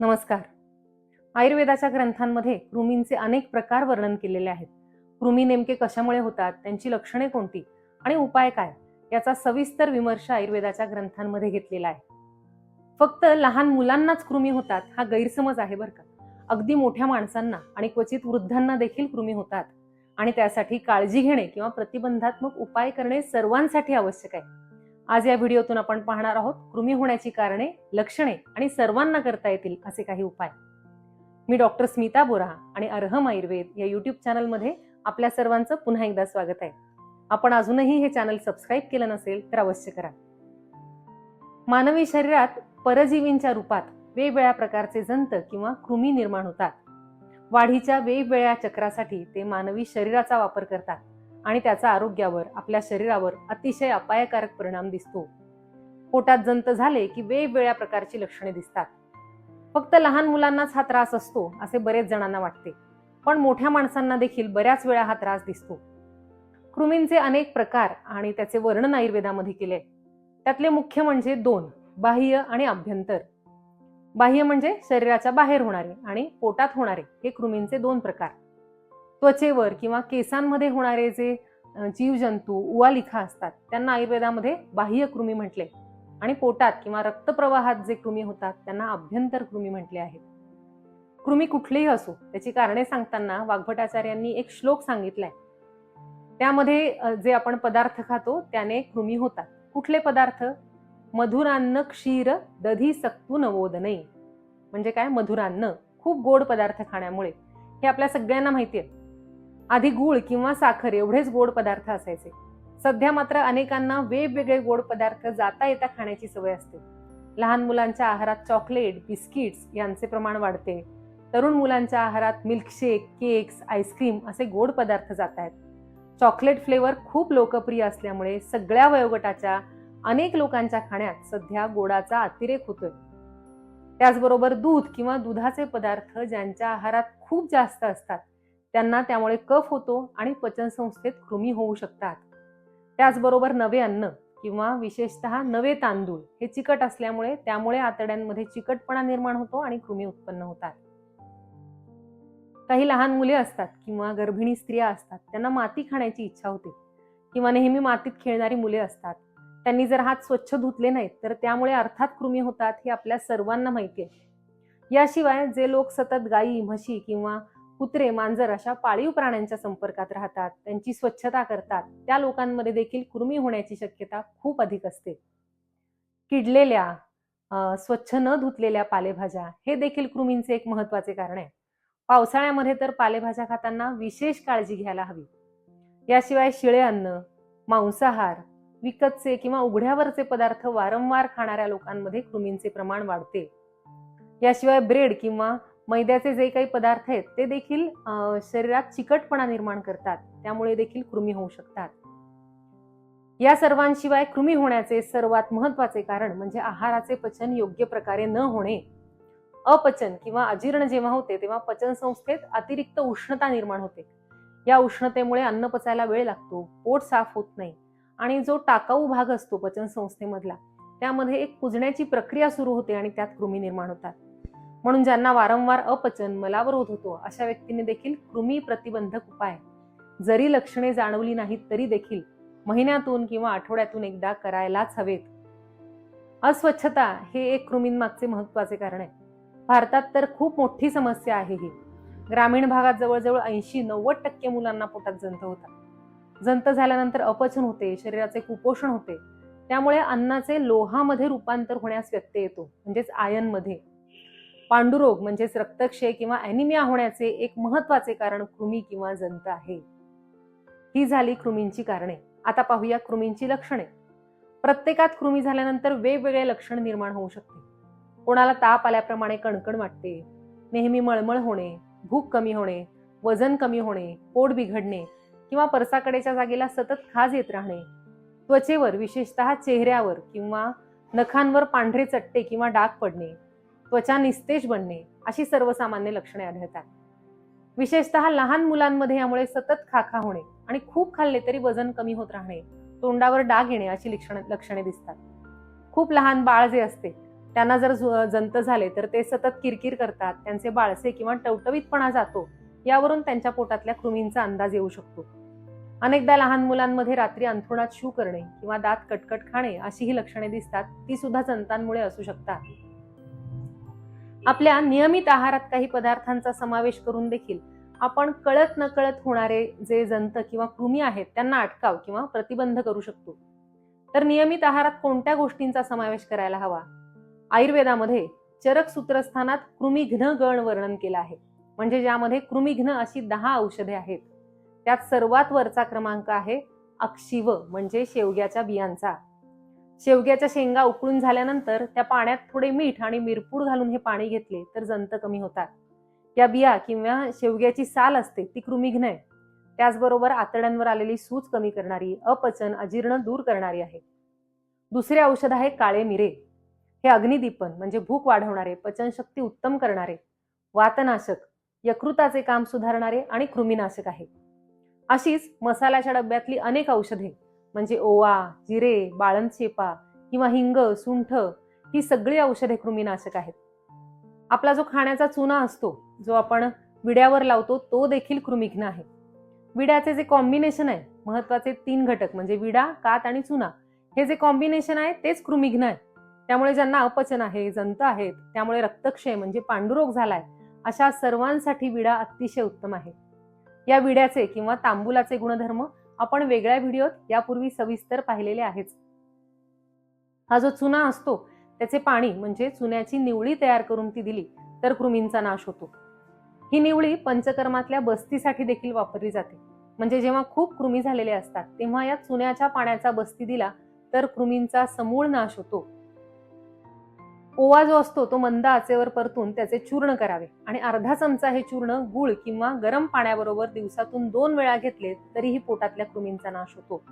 नमस्कार. आयुर्वेदाच्या ग्रंथांमध्ये कृमींचे अनेक प्रकार वर्णन केलेले आहेत. कृमी नेमके कशामुळे होतात? त्यांची लक्षणे कोणती? आणि उपाय काय? याचा सविस्तर विमर्श आयुर्वेदाच्या ग्रंथांमध्ये घेतलेला आहे. फक्त लहान मुलांनाच कृमी होतात हा गैरसमज आहे बरं का. अगदी मोठ्या माणसांना आणि क्वचित वृद्धांना देखील कृमी होतात. आणि त्यासाठी काळजी घेणे किंवा प्रतिबंधात्मक उपाय करणे सर्वांसाठी आवश्यक आहे. आज या व्हिडिओतून आपण पाहणार आहोत कृमी होण्याची कारणे लक्षणे आणि सर्वांना करता येतील असे काही उपाय. मी डॉक्टर स्मिता बोरा आणि अर्हम आयुर्वेद या युट्यूब चॅनलमध्ये आपल्या सर्वांचं पुन्हा एकदा स्वागत आहे. आपण अजूनही हे चॅनल सबस्क्राईब केलं नसेल तर अवश्य करा. मानवी शरीरात परजीवींच्या रूपात वेगवेगळ्या प्रकारचे जंत किंवा कृमी निर्माण होतात. वाढीच्या वेगवेगळ्या चक्रासाठी ते मानवी शरीराचा वापर करतात. आणि त्याचा आरोग्यावर आपल्या शरीरावर अतिशय अपायकारक परिणाम दिसतो. पोटात जंत झाले की वेगवेगळ्या प्रकारची लक्षणे दिसतात. फक्त लहान मुलांनाच हा त्रास असतो असे बरेच जणांना वाटते. पण मोठ्या माणसांना देखील बऱ्याच वेळा हा त्रास दिसतो. कृमींचे अनेक प्रकार आणि त्याचे वर्णन आयुर्वेदामध्ये केले त्यातले मुख्य म्हणजे दोन बाह्य आणि अभ्यंतर. बाह्य म्हणजे शरीराच्या बाहेर होणारे आणि पोटात होणारे हे कृमींचे दोन प्रकार. त्वचेवर किंवा केसांमध्ये होणारे जे जीवजंतू उवालिखा असतात त्यांना आयुर्वेदामध्ये बाह्य कृमी म्हटले आणि पोटात किंवा रक्तप्रवाहात जे कृमी होतात त्यांना अभ्यंतर कृमी म्हटले आहेत कृमी कुठलेही असो त्याची कारणे सांगताना वाघभटाचार्यांनी एक श्लोक सांगितलाय. त्यामध्ये जे आपण पदार्थ खातो त्याने कृमी होतात. कुठले पदार्थ? मधुरान्न क्षीर दधी सक्तू नवोदनई म्हणजे काय? मधुरान्न. खूप गोड पदार्थ खाण्यामुळे. हे आपल्या सगळ्यांना माहिती आहे. आधी गुळ किंवा साखर एवढेच गोड पदार्थ असायचे. सध्या मात्र अनेकांना वेगवेगळे गोड पदार्थ जाता येता खाण्याची सवय असते. लहान मुलांच्या आहारात चॉकलेट बिस्किट्स यांचे प्रमाण वाढते. तरुण मुलांच्या आहारात मिल्कशेक केक्स आईस्क्रीम असे गोड पदार्थ जात आहेत. चॉकलेट फ्लेवर खूप लोकप्रिय असल्यामुळे सगळ्या वयोगटाच्या अनेक लोकांच्या खाण्यात सध्या गोडाचा अतिरेक होतोय. त्याचबरोबर दूध किंवा दुधाचे पदार्थ ज्यांच्या आहारात खूप जास्त असतात त्यांना त्यामुळे कफ होतो आणि पचनसंस्थेत कृमी होऊ शकतात. त्याचबरोबर नवे अन्न किंवा विशेषतः नवे तांदूळ हे चिकट असल्यामुळे त्यामुळे आतड्यांमध्ये चिकटपणा निर्माण होतो आणि कृमी उत्पन्न होतात. काही लहान मुले असतात किंवा गर्भिणी स्त्रिया असतात त्यांना माती खाण्याची इच्छा होते किंवा नेहमी मातीत खेळणारी मुले असतात. त्यांनी जर हात स्वच्छ धुतले नाहीत तर त्यामुळे अर्थात कृमी होतात हे आपल्या सर्वांना माहिती आहे. याशिवाय जे लोक सतत गायी म्हशी किंवा कुत्रे मांजर अशा पाळीव प्राण्यांच्या संपर्कात राहतात त्यांची स्वच्छता करतात त्या लोकांमध्ये देखील कृमी होण्याची शक्यता खूप अधिक असते. किडलेल्या स्वच्छ न धुतलेल्या पालेभाज्या हे देखील कृमींचे एक महत्त्वाचे कारण आहे. पावसाळ्यामध्ये तर पालेभाज्या खाताना विशेष काळजी घ्यायला हवी. याशिवाय शिळे अन्न मांसाहार विकतचे किंवा उघड्यावरचे पदार्थ वारंवार खाणाऱ्या लोकांमध्ये कृमींचे प्रमाण वाढते. याशिवाय ब्रेड किंवा मैद्याचे जे काही पदार्थ आहेत ते देखील शरीरात चिकटपणा निर्माण करतात. त्यामुळे देखील कृमी होऊ शकतात. या सर्वांशिवाय कृमी होण्याचे सर्वात महत्त्वाचे कारण म्हणजे आहाराचे पचन योग्य प्रकारे न होणे. अपचन किंवा अजीर्ण जेव्हा होते तेव्हा पचन संस्थेत अतिरिक्त उष्णता निर्माण होते. या उष्णतेमुळे अन्न पचायला वेळ लागतो पोट साफ होत नाही आणि जो टाकाऊ भाग असतो पचन संस्थेमधला त्यामध्ये एक कुजण्याची प्रक्रिया सुरू होते आणि त्यात कृमी निर्माण होतात. म्हणून ज्यांना वारंवार अपचन मलावरोध होतो अशा व्यक्तीने देखील कृमी प्रतिबंधक उपाय. जरी लक्षणे जाणवली नाहीत तरी देखील महिन्यातून किंवा आठवड्यातून एकदा करायलाच हवेत. अस्वच्छता हे एक कृमींमागचे महत्त्वाचे कारण आहे. भारतात तर खूप मोठी समस्या आहे ही. ग्रामीण भागात जवळजवळ ऐंशी नव्वद टक्के मुलांना पोटात जंत होतात. जंत झाल्यानंतर अपचन होते शरीराचे कुपोषण होते. त्यामुळे अन्नाचे लोहामध्ये रूपांतर होण्यास व्यत्यय येतो म्हणजेच आयनमध्ये. पांडुरोग म्हणजेच रक्तक्षय किंवा अॅनिमिया होण्याचे एक महत्त्वाचे कारण कृमी किंवा जंत आहे. ही झाली कृमींची कारणे. आता पाहूया कृमींची लक्षणे. प्रत्येकात कृमी झाल्यानंतर वेगवेगळे लक्षण निर्माण होऊ शकते. कोणाला ताप आल्याप्रमाणे कणकण वाटते नेहमी मळमळ होणे भूक कमी होणे वजन कमी होणे पोट बिघडणे किंवा परसाकडेच्या जागेला सतत खाज येत राहणे. त्वचेवर विशेषतः चेहऱ्यावर किंवा नखांवर पांढरे चट्टे किंवा डाग पडणे. त्वचा निस्तेज बनणे अशी सर्वसामान्य लक्षणे आढळतात. विशेषतः लहान मुलांमध्ये यामुळे सतत खाखा होणे आणि खूप खाल्ले तरी वजन कमी होत राहणे तोंडावर डाग येणे अशी लक्षणे लक्षणे दिसतात. खूप लहान बाळ जे असते त्यांना जर जंत झाले तर ते सतत किरकिर करतात त्यांचे बाळसे किंवा टवटवीतपणा जातो यावरून त्यांच्या पोटातल्या कृमींचा अंदाज येऊ शकतो. अनेकदा लहान मुलांमध्ये रात्री अंथरुणात शू करणे किंवा दात कटकट खाणे अशी ही लक्षणे दिसतात ती सुद्धा जंतांमुळे असू शकतात. आपल्या नियमित आहारात काही पदार्थांचा समावेश करून देखील आपण कळत नकळत होणारे जे जंत किंवा कृमी आहेत त्यांना अटकाव किंवा प्रतिबंध करू शकतो. तर नियमित आहारात कोणत्या गोष्टींचा समावेश करायला हवा? आयुर्वेदामध्ये चरक सूत्रस्थानात कृमिघ्न गण वर्णन केलं आहे. म्हणजे ज्यामध्ये कृमिघ्न अशी दहा औषधे आहेत. त्यात सर्वात वरचा क्रमांक आहे अक्षिव म्हणजे शेवग्याच्या बियांचा. शेवग्याच्या शेंगा उकळून झाल्यानंतर त्या पाण्यात थोडे मीठ आणि मिरपूड घालून हे पाणी घेतले तर जंत कमी होतात. या बिया किंवा शेवग्याची साल असते ती कृमिघ्न आहे त्याचबरोबर आतड्यांवर आलेली सूज कमी करणारी अपचन अजीर्ण दूर करणारी आहे. दुसरे औषध आहे काळे मिरे. हे अग्निदीपन म्हणजे भूक वाढवणारे पचनशक्ती उत्तम करणारे वातनाशक यकृताचे काम सुधारणारे आणि कृमीनाशक आहे. अशीच मसाल्याच्या डब्यातली अनेक औषधे म्हणजे ओवा जिरे बाळंतशेपा किंवा हिंग सुंठ ही सगळी औषधे कृमीनाशक आहेत. आपला जो खाण्याचा चुना असतो जो आपण विड्यावर लावतो तो देखील कृमिघ्न आहे. विड्याचे जे कॉम्बिनेशन आहे महत्त्वाचे तीन घटक म्हणजे विडा कात आणि चुना हे जे कॉम्बिनेशन आहे तेच कृमिघ्न आहे. त्यामुळे ज्यांना अपचन आहे जंत आहेत त्यामुळे रक्तक्षय म्हणजे पांडुरोग झालाय अशा सर्वांसाठी विडा अतिशय उत्तम आहे. या विड्याचे किंवा तांबुलाचे गुणधर्म आपण वेगळ्या व्हिडिओत यापूर्वी सविस्तर पाहिलेले आहेच. हा जो चुना असतो त्याचे पाणी म्हणजे चुन्याची निवळी तयार करून ती दिली तर कृमींचा नाश होतो. ही निवळी पंचकर्मातल्या बस्तीसाठी देखील वापरली जाते. म्हणजे जेव्हा खूप कृमी झालेले असतात तेव्हा या चुन्याच्या पाण्याचा बस्ती दिला तर कृमींचा समूळ नाश होतो. ओवा जो असतो तो मंद आचेवर परतून त्याचे चूर्ण करावे. आणि अर्धा चमचा हे चूर्ण गुळ किंवा गरम पाण्याबरोबर दिवसातून दोन वेळा घेतले तरीही पोटातल्या कृमींचा नाश होतो.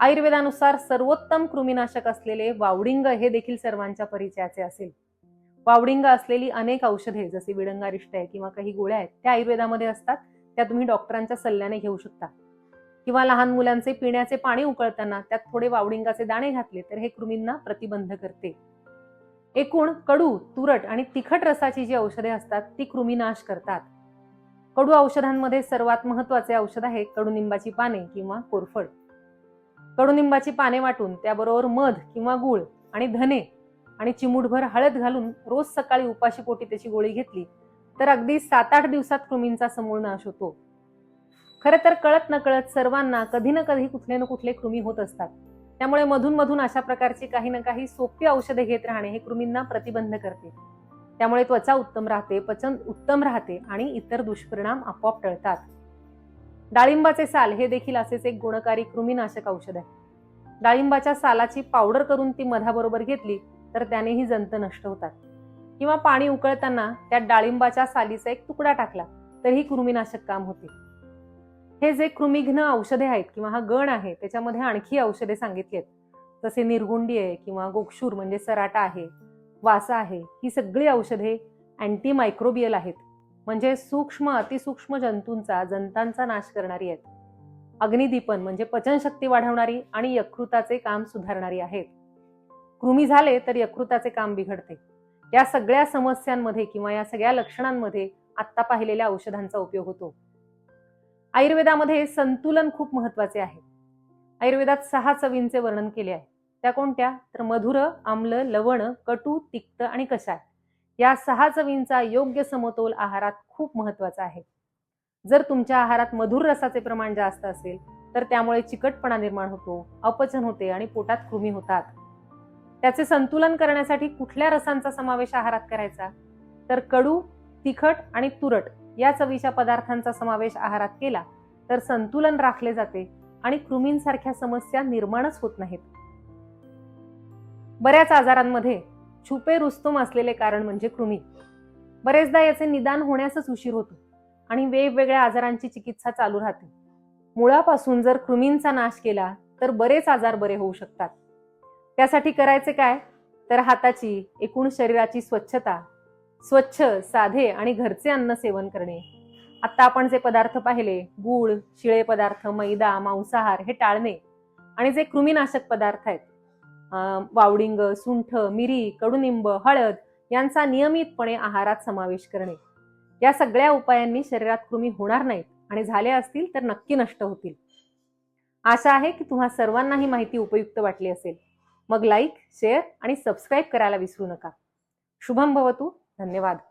आयुर्वेदानुसार सर्वोत्तम कृमीनाशक असलेले वावडिंग हे देखील सर्वांच्या परिचयाचे असेल. वावडिंग असलेली अनेक औषधे जसे विडंगारिष्ट आहे किंवा काही गोळ्या आहेत त्या आयुर्वेदामध्ये असतात. त्या तुम्ही डॉक्टरांच्या सल्ल्याने घेऊ शकता. किंवा लहान मुलांचे पिण्याचे पाणी उकळताना त्यात थोडे वावडिंगाचे दाणे घातले तर हे कृमींना प्रतिबंध करते. एकूण कडू तुरट आणि तिखट रसाची जी औषधे असतात ती कृमीनाश करतात. कडू औषधांमध्ये सर्वात महत्त्वाचे औषध आहे कडुनिंबाची पाने किंवा कोरफड. कडुनिंबाची पाने वाटून त्याबरोबर मध किंवा गूळ आणि धने आणि चिमूटभर हळद घालून रोज सकाळी उपाशी पोटी त्याची गोळी घेतली तर अगदी सात आठ दिवसात कृमींचा समूळ नाश होतो. खरं तर कळत नकळत सर्वांना कधी ना कधी कुठले ना कुठले कृमी होत असतात. त्यामुळे मधून मधून अशा प्रकारची काही ना काही सोपी औषधे घेत राहणे हे कृमींना प्रतिबंध करते. त्यामुळे त्वचा उत्तम राहते पचन उत्तम राहते आणि इतर दुष्परिणाम आपोआप टळतात. डाळिंबाचे साल हे देखील असेच एक गुणकारी कृमीनाशक औषध आहे. डाळिंबाच्या सालाची पावडर करून ती मधाबरोबर घेतली तर त्यानेही जंत नष्ट होतात. किंवा पाणी उकळताना त्यात डाळिंबाच्या सालीचा एक तुकडा टाकला तरीही कृमीनाशक काम होते. हे जे कृमिघ्न औषधे आहेत किंवा हा गण आहे त्याच्यामध्ये आणखी औषधे सांगितली आहेत. जसे निर्गुंडी आहे किंवा गोक्षूर म्हणजे सराटा आहे वासा आहे ही सगळी औषधे अँटी मायक्रोबियल आहेत. म्हणजे सूक्ष्म अतिसूक्ष्म जंतूंचा जंतांचा नाश करणारी आहेत. अग्निदीपन म्हणजे पचनशक्ती वाढवणारी आणि यकृताचे काम सुधारणारी आहेत. कृमी झाले तर यकृताचे काम बिघडते. या सगळ्या समस्यांमध्ये किंवा या सगळ्या लक्षणांमध्ये आत्ता पाहिलेल्या औषधांचा उपयोग होतो. आयुर्वेदामध्ये संतुलन खूप महत्त्वाचे आहे. आयुर्वेदात सहा चवींचे वर्णन केले आहे. त्या कोणत्या? तर मधुर आम्ल लवण कटू तिक्त आणि कषाय या सहा चवींचा योग्य समतोल आहारात खूप महत्त्वाचा आहे. जर तुमच्या आहारात मधुर रसाचे प्रमाण जास्त असेल तर त्यामुळे चिकटपणा निर्माण होतो अपचन होते आणि पोटात कृमी होतात. त्याचे संतुलन करण्यासाठी कुठल्या रसांचा समावेश आहारात करायचा? तर कडू तिखट आणि तुरट. या चवीच्या पदार्थांचा समावेश आहारात केला तर संतुलन राखले जाते आणि कृमींसारख्या समस्या निर्माणच होत नाहीत. बऱ्याच आजारांमध्ये छुपे रुस्तुम असलेले कारण म्हणजे कृमी. बरेचदा याचे निदान होण्यासच उशीर होतो आणि वेगवेगळ्या आजारांची चिकित्सा चालू राहते. मुळापासून जर कृमींचा नाश केला तर बरेच आजार बरे होऊ शकतात. त्यासाठी करायचे काय? तर हाताची एकूण शरीराची स्वच्छता स्वच्छ साधे आणि घरचे अन्न सेवन करणे. आता आपण जे पदार्थ पाहिले गूळ शिळे पदार्थ मैदा मांसाहार हे टाळणे आणि जे कृमीनाशक पदार्थ आहेत वावडिंग सुंठ मिरी कडुनिंब हळद यांचा नियमितपणे आहारात समावेश करणे. या सगळ्या उपायांनी शरीरात कृमी होणार नाहीत आणि झाले असतील तर नक्की नष्ट होतील. आशा आहे की तुम्हा सर्वांना ही माहिती उपयुक्त वाटली असेल. मग लाईक शेअर आणि सबस्क्राईब करायला विसरू नका. शुभम भवतू. धन्यवाद.